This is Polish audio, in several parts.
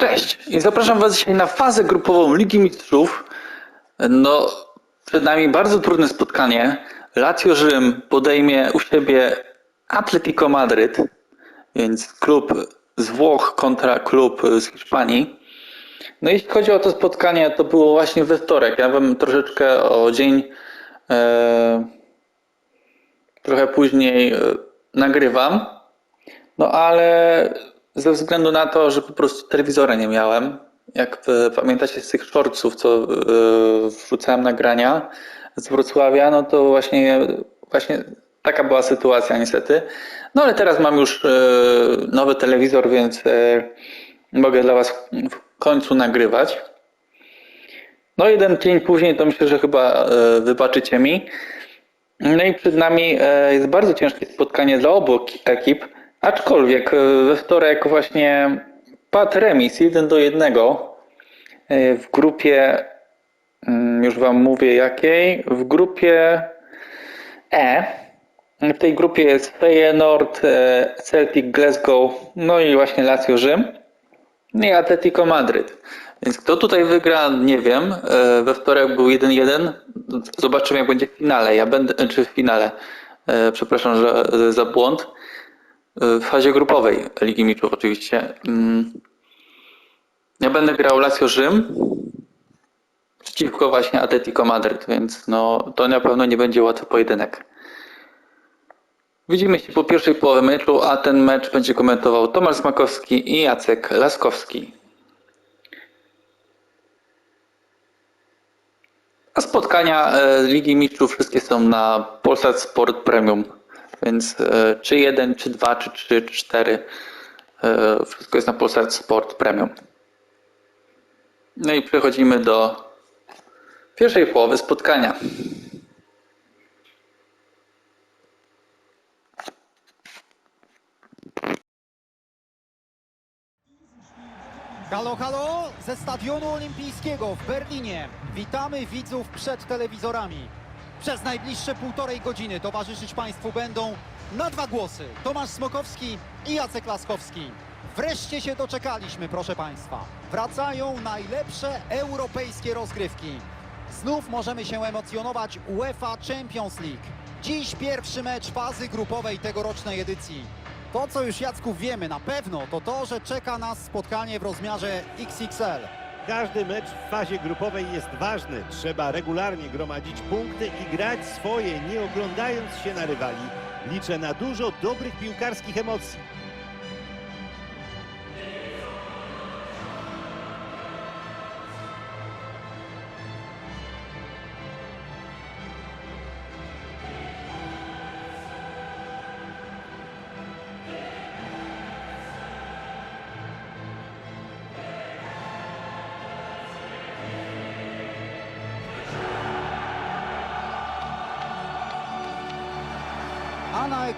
Cześć i zapraszam Was dzisiaj na fazę grupową Ligi Mistrzów. No, przed nami bardzo trudne spotkanie. Lazio Rzym podejmie u siebie Atletico Madryt, więc klub z Włoch kontra klub z Hiszpanii. No jeśli chodzi o to spotkanie, to było właśnie we wtorek. Ja Wam troszeczkę o dzień e, trochę później e, nagrywam. No ale ze względu na to, że po prostu telewizora nie miałem, jak pamiętacie z tych shortsów, co e, wrzucałem nagrania z Wrocławia, no to właśnie, właśnie taka była sytuacja niestety. No ale teraz mam już e, nowy telewizor, więc e, mogę dla Was w końcu nagrywać. No jeden dzień później to myślę, że chyba wybaczycie mi. No i przed nami jest bardzo ciężkie spotkanie dla obu ki- ekip, aczkolwiek e, we wtorek właśnie padł remis 1 do 1 e, w grupie, mm, już Wam mówię jakiej, w grupie E. W tej grupie jest Feyenoord, e, Celtic Glasgow, no i właśnie Lazio Rzym no i Atletico Madryt. Więc kto tutaj wygra, nie wiem. We wtorek był 1-1. Zobaczymy, jak będzie w finale. Ja będę, czy w finale, przepraszam że, za błąd. W fazie grupowej Ligi Mistrzów oczywiście. Mm. Ja będę grał Lazio Rzym przeciwko właśnie Atletico Madryt, więc no, to na pewno nie będzie łatwy pojedynek. Widzimy się po pierwszej połowie meczu, a ten mecz będzie komentował Tomasz Smakowski i Jacek Laskowski. A spotkania e, Ligi Mistrzów wszystkie są na Polsat Sport Premium, więc e, czy jeden, czy dwa, czy trzy, czy cztery, e, wszystko jest na Polsat Sport Premium. No i przechodzimy do pierwszej połowy spotkania. Halo, halo! Ze Stadionu Olimpijskiego w Berlinie. Witamy widzów przed telewizorami. Przez najbliższe półtorej godziny towarzyszyć Państwu będą na dwa głosy Tomasz Smokowski i Jacek Laskowski. Wreszcie się doczekaliśmy, proszę Państwa. Wracają najlepsze europejskie rozgrywki. Znów możemy się emocjonować UEFA Champions League. Dziś pierwszy mecz fazy grupowej tegorocznej edycji. To, co już Jacku wiemy na pewno, to to, że czeka nas spotkanie w rozmiarze XXL. Każdy mecz w fazie grupowej jest ważny. Trzeba regularnie gromadzić punkty i grać swoje, nie oglądając się na rywali. Liczę na dużo dobrych piłkarskich emocji.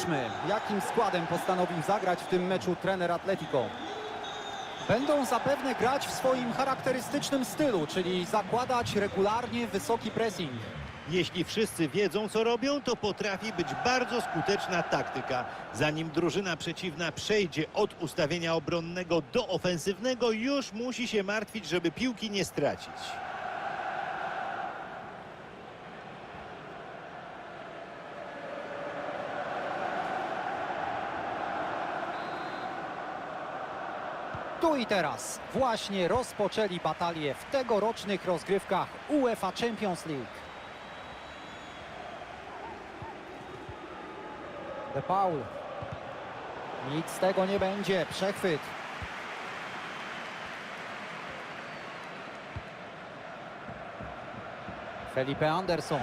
Spójrzmy, jakim składem postanowił zagrać w tym meczu trener Atletico. Będą zapewne grać w swoim charakterystycznym stylu, czyli zakładać regularnie wysoki pressing. Jeśli wszyscy wiedzą, co robią, to potrafi być bardzo skuteczna taktyka. Zanim drużyna przeciwna przejdzie od ustawienia obronnego do ofensywnego, już musi się martwić, żeby piłki nie stracić. Tu i teraz właśnie rozpoczęli batalię w tegorocznych rozgrywkach UEFA Champions League. De Paul. Nic z tego nie będzie. Przechwyt. Felipe Anderson.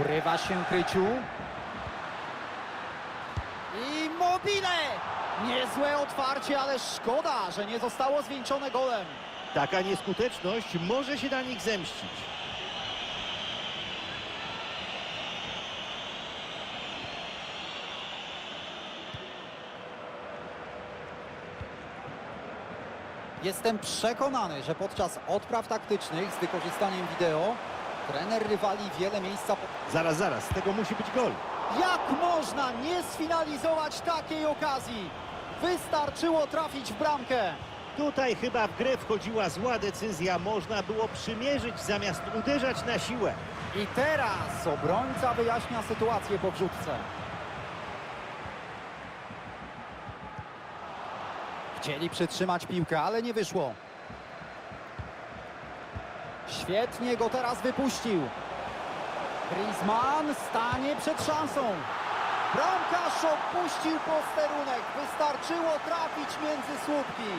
Urywa się kryciu. I Mobile! Niezłe otwarcie, ale szkoda, że nie zostało zwieńczone golem. Taka nieskuteczność może się na nich zemścić. Jestem przekonany, że podczas odpraw taktycznych z wykorzystaniem wideo trener rywali wiele miejsca. Po... Zaraz, zaraz, z tego musi być gol. Jak można nie sfinalizować takiej okazji? Wystarczyło trafić w bramkę. Tutaj chyba w grę wchodziła zła decyzja. Można było przymierzyć zamiast uderzać na siłę. I teraz obrońca wyjaśnia sytuację po wrzutce. Chcieli przytrzymać piłkę, ale nie wyszło. Świetnie go teraz wypuścił. Griezmann stanie przed szansą. Bramkarz opuścił posterunek. Wystarczyło trafić między słupki.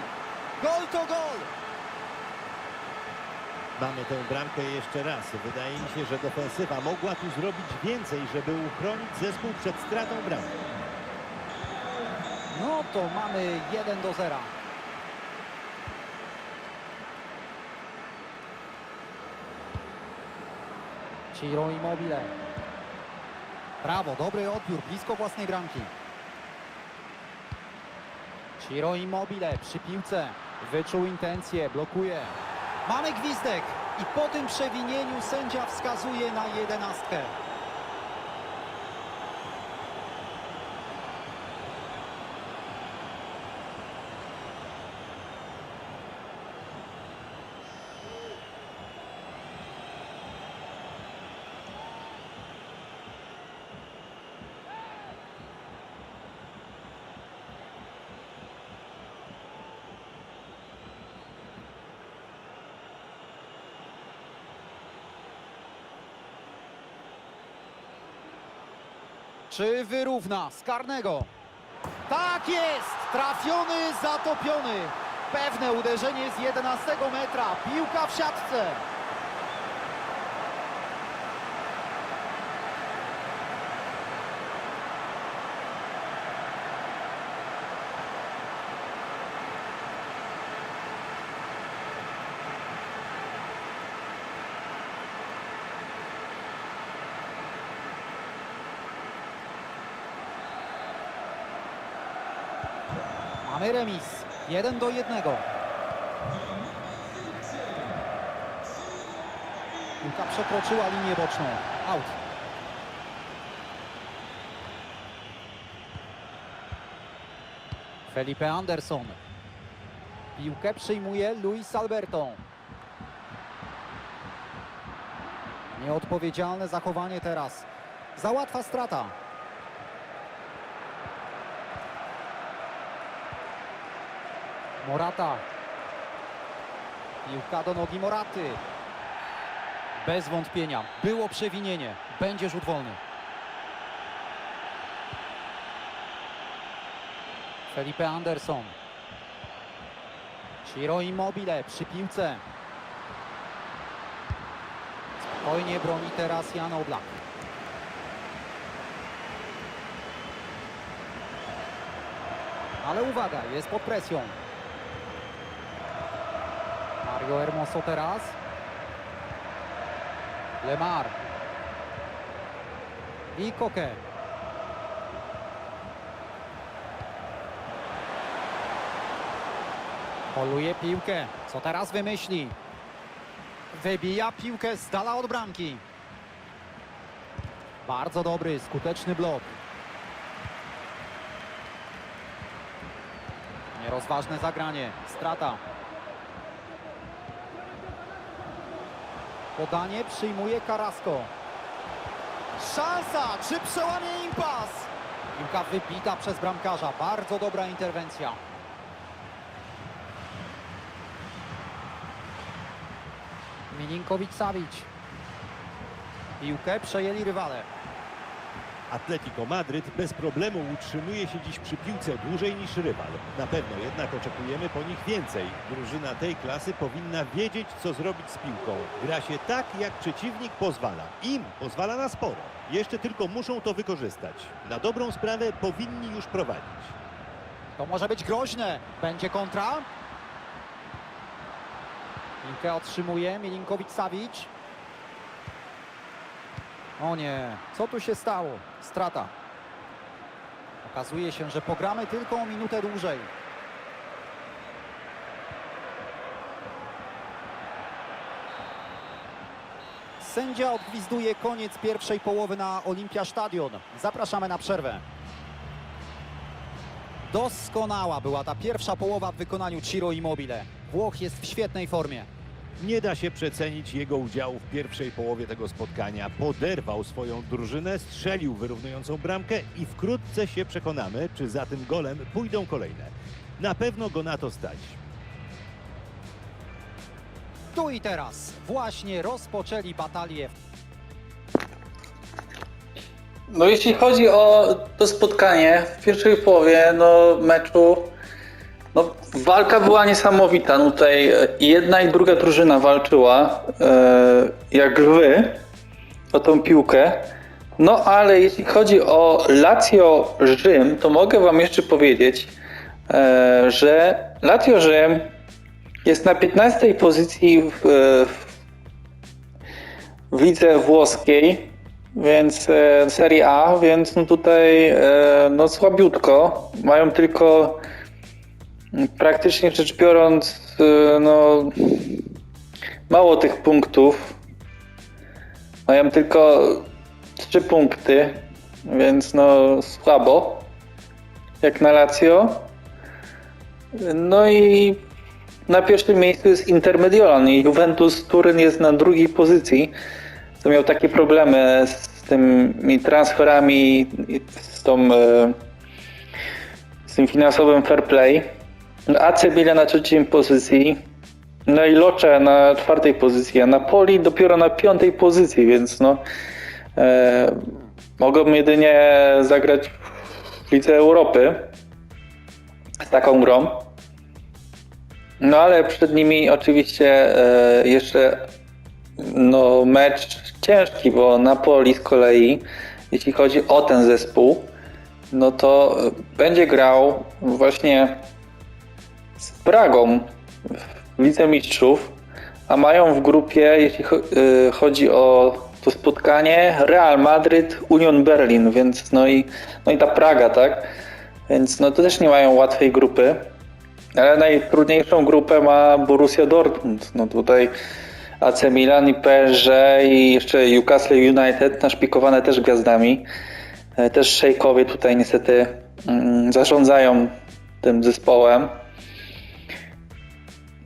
Gol to gol. Mamy tę bramkę jeszcze raz. Wydaje mi się, że defensywa mogła tu zrobić więcej, żeby uchronić zespół przed stratą bramki. No to mamy 1 do 0. Ciro Immobile. Brawo, dobry odbiór, blisko własnej bramki. Ciro Immobile przy piłce. Wyczuł intencję, blokuje. Mamy gwizdek i po tym przewinieniu sędzia wskazuje na jedenastkę. Czy wyrówna z karnego? Tak jest! Trafiony, zatopiony. Pewne uderzenie z 11 metra. Piłka w siatce. Mamy remis. 1 do 1. Piłka przekroczyła linię boczną. Out. Felipe Anderson. Piłkę przyjmuje Luis Alberto. Nieodpowiedzialne zachowanie teraz. Załatwa strata. Morata. Piłka do nogi Moraty. Bez wątpienia. Było przewinienie. Będzie rzut wolny. Felipe Anderson. Ciro Immobile przy piłce. Spokojnie broni teraz Jan Oblak. Ale uwaga, jest pod presją. Mario Hermoso teraz. Lemar. I Koke. Poluje piłkę. Co teraz wymyśli? Wybija piłkę z dala od bramki. Bardzo dobry, skuteczny blok. Nierozważne zagranie. Strata. Podanie przyjmuje Carrasco. Szansa! Czy przełamie impas? Piłka wybita przez bramkarza. Bardzo dobra interwencja. Milinkowicz-Savic. Piłkę przejęli rywale. Atletico Madryt bez problemu utrzymuje się dziś przy piłce dłużej niż rywal. Na pewno jednak oczekujemy po nich więcej. Drużyna tej klasy powinna wiedzieć, co zrobić z piłką. Gra się tak, jak przeciwnik pozwala. Im pozwala na sporo. Jeszcze tylko muszą to wykorzystać. Na dobrą sprawę powinni już prowadzić. To może być groźne. Będzie kontra. Piłkę otrzymuje Milinkowicz-Savic. O nie, co tu się stało? Strata. Okazuje się, że pogramy tylko o minutę dłużej. Sędzia odgwizduje koniec pierwszej połowy na Olimpia Stadion. Zapraszamy na przerwę. Doskonała była ta pierwsza połowa w wykonaniu Ciro Immobile. Włoch jest w świetnej formie. Nie da się przecenić jego udziału w pierwszej połowie tego spotkania. Poderwał swoją drużynę, strzelił wyrównującą bramkę i wkrótce się przekonamy, czy za tym golem pójdą kolejne. Na pewno go na to stać. Tu i teraz właśnie rozpoczęli batalię. No jeśli chodzi o to spotkanie w pierwszej połowie no, meczu, no, walka była niesamowita. No, tutaj jedna i druga drużyna walczyła e, jak lwy o tą piłkę. No ale jeśli chodzi o Lazio Rzym, to mogę wam jeszcze powiedzieć, e, że Lazio Rzym jest na 15 pozycji w, w w włoskiej, więc e, Serie A, więc no tutaj e, no słabiutko. Mają tylko praktycznie rzecz biorąc e, no mało tych punktów. Mają tylko trzy punkty, więc no słabo jak na Lazio. No i na pierwszym miejscu jest Inter Mediolan i Juventus Turyn jest na drugiej pozycji. To miał takie problemy z tymi transferami, z, tą, e, z tym finansowym fair play. AC Milan na trzeciej pozycji, no i Locze na czwartej pozycji, a Napoli dopiero na piątej pozycji, więc no e, mogą jedynie zagrać w Lidze Europy z taką grą. No ale przed nimi oczywiście e, jeszcze no, mecz ciężki, bo Napoli z kolei, jeśli chodzi o ten zespół, no to będzie grał właśnie z Pragą w Lidze Mistrzów, a mają w grupie, jeśli y, chodzi o to spotkanie, Real Madryt, Union Berlin, więc no i, no i ta Praga, tak? Więc no to też nie mają łatwej grupy. Ale najtrudniejszą grupę ma Borussia Dortmund. No tutaj AC Milan i PSG i jeszcze Newcastle United naszpikowane też gwiazdami. E, Też szejkowie tutaj niestety mm, zarządzają tym zespołem.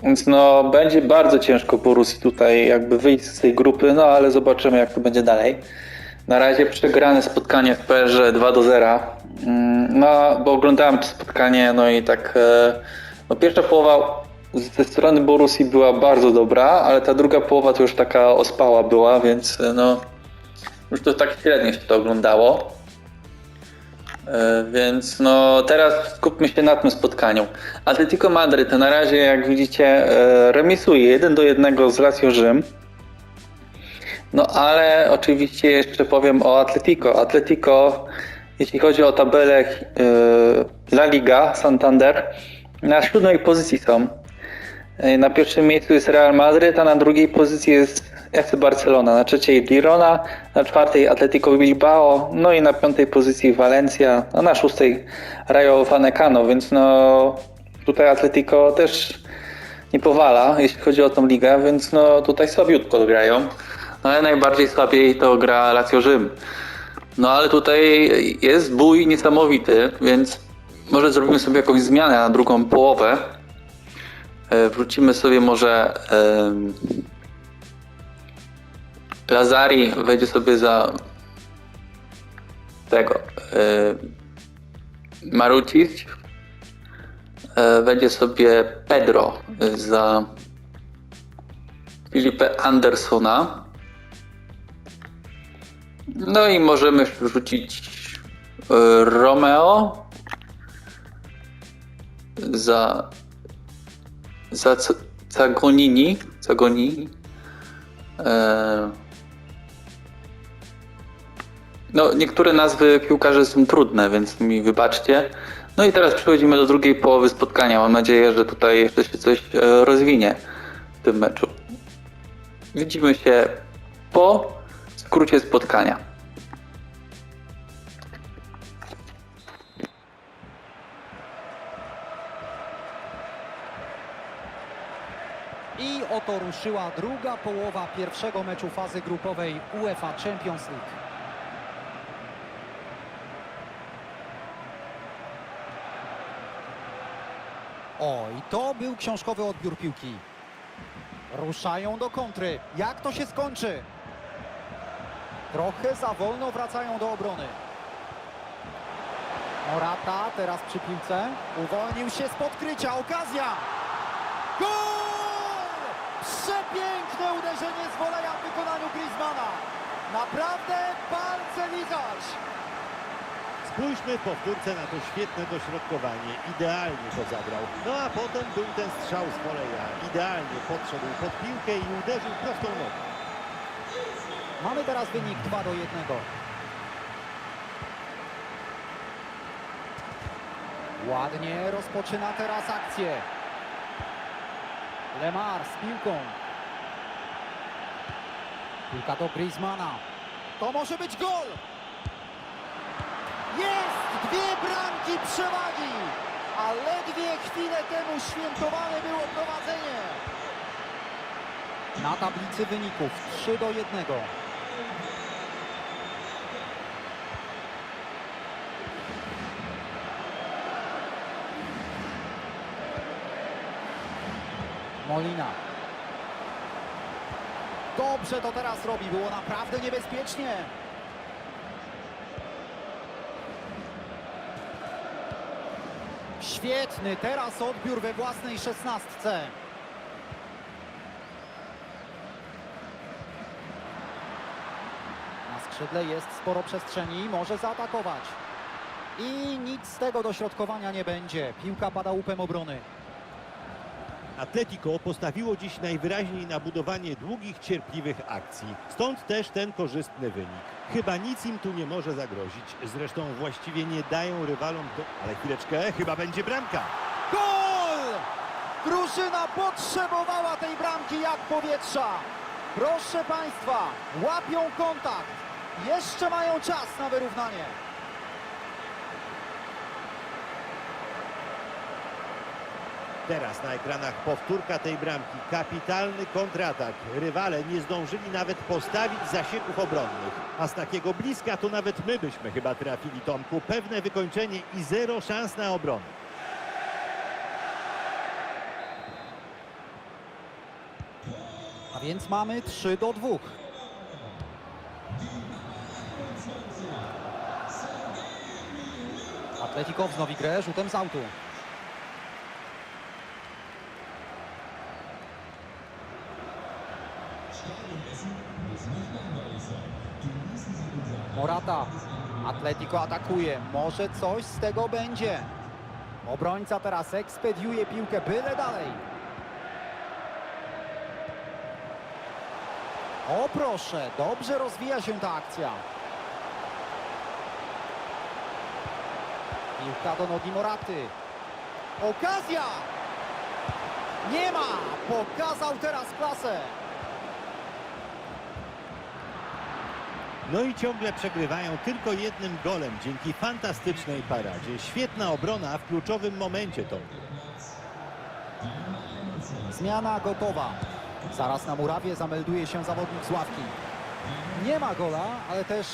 Więc no będzie bardzo ciężko Borussii tutaj jakby wyjść z tej grupy, no ale zobaczymy jak to będzie dalej. Na razie przegrane spotkanie w PSG 2 do 0. Mm, No, bo oglądałem to spotkanie, no i tak. e, No, pierwsza połowa ze strony Borussii była bardzo dobra, ale ta druga połowa to już taka ospała była, więc e, no. Już to tak średnio się to oglądało. E, Więc no teraz skupmy się na tym spotkaniu. Atletico Madryt na razie, jak widzicie, e, remisuje 1 do 1 z Lazio Rzym. No ale oczywiście jeszcze powiem o Atletico. Atletico, jeśli chodzi o tabelę yy, La Liga Santander, na siódmej pozycji są. Na pierwszym miejscu jest Real Madryt, a na drugiej pozycji jest FC Barcelona, na trzeciej Girona, na czwartej Atletico Bilbao, no i na piątej pozycji Valencia, a na szóstej Rayo Vallecano, więc no tutaj Atletico też nie powala, jeśli chodzi o tą ligę, więc no tutaj słabiutko grają. No ale najbardziej słabiej to gra Lazio Rzym. No ale tutaj jest bój niesamowity, więc może zrobimy sobie jakąś zmianę na drugą połowę. E, Wrócimy sobie może Lazari wejdzie sobie za tego e, Marucic e, wejdzie sobie Pedro za Filipe Andersona No i możemy wrzucić e, Romeo za za Zagonini. Zagonini. E, no, niektóre nazwy piłkarzy są trudne, więc mi wybaczcie. No i teraz przechodzimy do drugiej połowy spotkania. Mam nadzieję, że tutaj jeszcze się coś e, rozwinie w tym meczu. Widzimy się po skrócie spotkania. I oto ruszyła druga połowa pierwszego meczu fazy grupowej UEFA Champions League. Oj, to był książkowy odbiór piłki. Ruszają do kontry. Jak to się skończy? Trochę za wolno wracają do obrony. Morata teraz przy piłce. Uwolnił się z podkrycia. Okazja! Gol! Przepiękne uderzenie z woleja w wykonaniu Griezmana. Naprawdę palce lizać. Spójrzmy powtórce na to świetne dośrodkowanie. Idealnie to zagrał. No a potem był ten strzał z woleja. Idealnie podszedł pod piłkę i uderzył prostą nogą. Mamy teraz wynik 2 do 1. Ładnie rozpoczyna teraz akcję. Lemar z piłką. Piłka do Griezmana. To może być gol! Jest! Dwie bramki przewagi! A ledwie chwilę temu świętowane było prowadzenie. Na tablicy wyników 3 do 1. Molina. Dobrze to teraz robi, było naprawdę niebezpiecznie. Świetny teraz odbiór we własnej szesnastce. Na skrzydle jest sporo przestrzeni, może zaatakować. I nic z tego dośrodkowania nie będzie. Piłka pada łupem obrony. Atletico postawiło dziś najwyraźniej na budowanie długich, cierpliwych akcji. Stąd też ten korzystny wynik. Chyba nic im tu nie może zagrozić. Zresztą właściwie nie dają rywalom do... Ale chwileczkę, chyba będzie bramka. Gol! Drużyna potrzebowała tej bramki jak powietrza. Proszę Państwa, łapią kontakt. Jeszcze mają czas na wyrównanie. Teraz na ekranach powtórka tej bramki. Kapitalny kontratak. Rywale nie zdążyli nawet postawić zasieków obronnych. A z takiego bliska to nawet my byśmy chyba trafili, Tomku. Pewne wykończenie i zero szans na obronę. A więc mamy 3 do 2. Atletico wznowi grę rzutem z autu. Morata. Atletico atakuje. Może coś z tego będzie. Obrońca teraz ekspediuje piłkę byle dalej. O proszę, dobrze rozwija się ta akcja. Piłka do nogi Moraty. Okazja! Nie ma! Pokazał teraz klasę. No i ciągle przegrywają tylko jednym golem dzięki fantastycznej paradzie. Świetna obrona w kluczowym momencie, Tomku. Zmiana gotowa. Zaraz na murawie zamelduje się zawodnik z ławki. Nie ma gola, ale też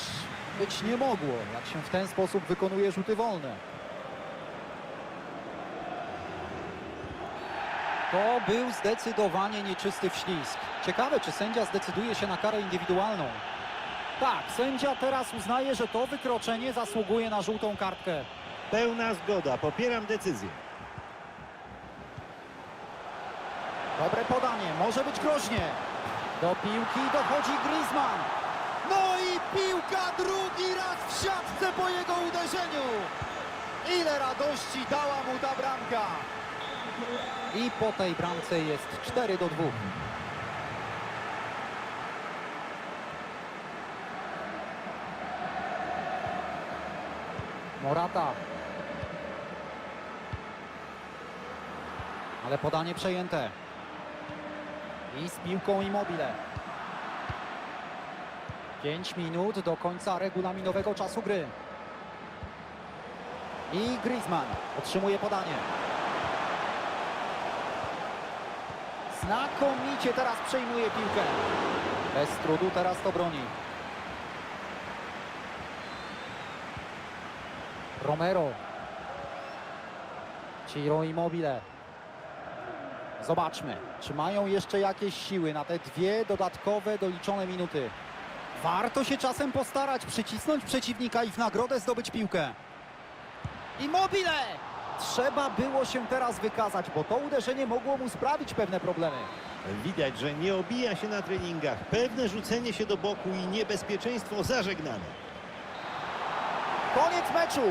być nie mogło, jak się w ten sposób wykonuje rzuty wolne. To był zdecydowanie nieczysty wślizg. Ciekawe, czy sędzia zdecyduje się na karę indywidualną. Tak, sędzia teraz uznaje, że to wykroczenie zasługuje na żółtą kartkę. Pełna zgoda, popieram decyzję. Dobre podanie, może być groźnie. Do piłki dochodzi Griezmann. No i piłka po jego uderzeniu. Ile radości dała mu ta bramka. I po tej bramce jest 4 do 2. Morata. Ale podanie przejęte. I z piłką Immobile. 5 minut do końca regulaminowego czasu gry. I Griezmann otrzymuje podanie. Znakomicie teraz przejmuje piłkę. Bez trudu teraz to broni. Romero. Ciro Immobile. Zobaczmy, czy mają jeszcze jakieś siły na te dwie dodatkowe doliczone minuty. Warto się czasem postarać, przycisnąć przeciwnika i w nagrodę zdobyć piłkę. Immobile! Trzeba było się teraz wykazać, bo to uderzenie mogło mu sprawić pewne problemy. Widać, że nie obija się na treningach. Pewne rzucenie się do boku i niebezpieczeństwo zażegnane. Koniec meczu!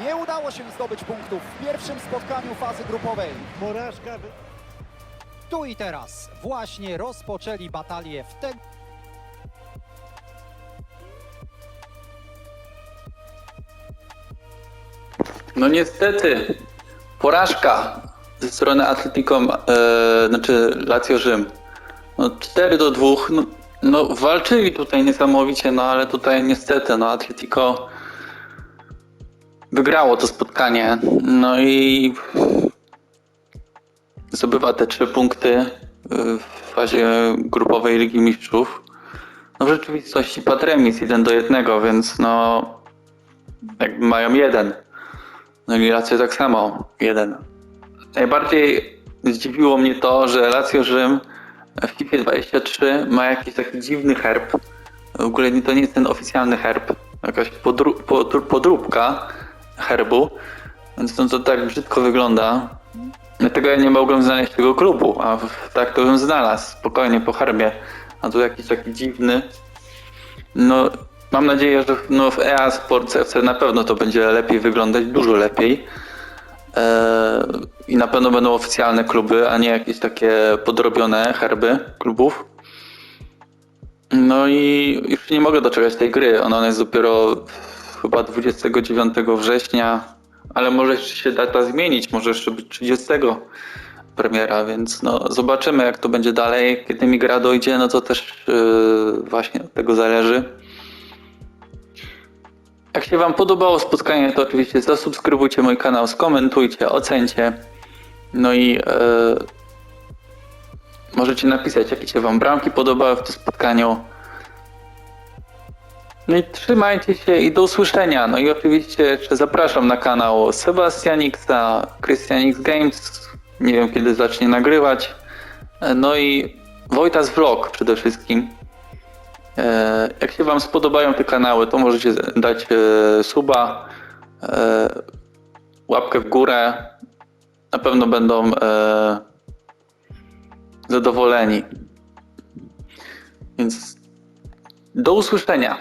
Nie udało się zdobyć punktów w pierwszym spotkaniu fazy grupowej. Porażka... wy- Tu i teraz właśnie rozpoczęli batalię w ten No niestety, porażka ze strony Atletico, e, znaczy Lazio Rzym. No 4 do 2, no, no walczyli tutaj niesamowicie, no ale tutaj niestety, no Atletico wygrało to spotkanie, no i zdobywa te trzy punkty y, w fazie grupowej Ligi Mistrzów. No w rzeczywistości padł remis 1 do 1, więc no jakby mają jeden. No i Lazio tak samo, jeden. Najbardziej zdziwiło mnie to, że Lazio Rzym w FIFA 23 ma jakiś taki dziwny herb. W ogóle to nie jest ten oficjalny herb, jakaś podró- podró- podróbka herbu, więc no to tak brzydko wygląda. Dlatego ja nie mogłem znaleźć tego klubu, a tak to bym znalazł, spokojnie po herbie. A tu jakiś taki dziwny. No, mam nadzieję, że no, w EA Sports FC na pewno to będzie lepiej wyglądać, dużo lepiej. Eee, I na pewno będą oficjalne kluby, a nie jakieś takie podrobione herby klubów. No i już nie mogę doczekać tej gry. Ona jest dopiero chyba 29 września, ale może się data zmienić, może jeszcze być 30 premiera, więc no zobaczymy jak to będzie dalej. Kiedy mi gra dojdzie, no to też yy, właśnie od tego zależy. Jak się Wam podobało spotkanie, to oczywiście zasubskrybujcie mój kanał, skomentujcie, ocencie. No i e, możecie napisać, jakie się Wam bramki podobały w tym spotkaniu. No i trzymajcie się i do usłyszenia. No i oczywiście jeszcze zapraszam na kanał Sebastianixa, Christianix Games. Nie wiem kiedy zacznie nagrywać. No i Wojtas Vlog przede wszystkim. E, Jak się Wam spodobają te kanały, to możecie dać e, suba, e, łapkę w górę. Na pewno będą zadowoleni. Więc do usłyszenia.